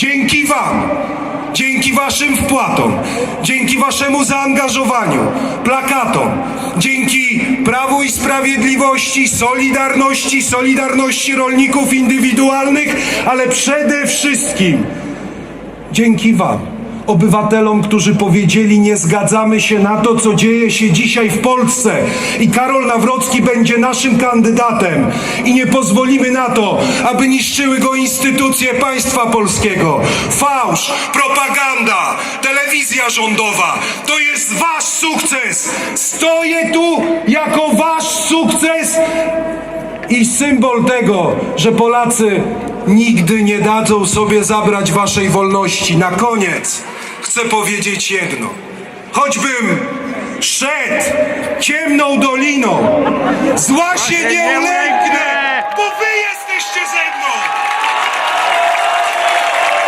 Dzięki Wam, dzięki Waszym wpłatom, dzięki Waszemu zaangażowaniu, plakatom, dzięki Prawu i Sprawiedliwości, Solidarności, Solidarności Rolników Indywidualnych, ale przede wszystkim dzięki Wam, obywatelom, którzy powiedzieli: Nie zgadzamy się na to, co dzieje się dzisiaj w Polsce, i Karol Nawrocki będzie naszym kandydatem, i nie pozwolimy na to, aby niszczyły go instytucje państwa polskiego. Fałsz, propaganda, telewizja rządowa to jest Wasz sukces! Stoję tu jako Wasz sukces i symbol tego, że Polacy nigdy nie dadzą sobie zabrać waszej wolności. Na koniec chcę powiedzieć jedno. Choćbym szedł ciemną doliną, zła się nie ulęknę,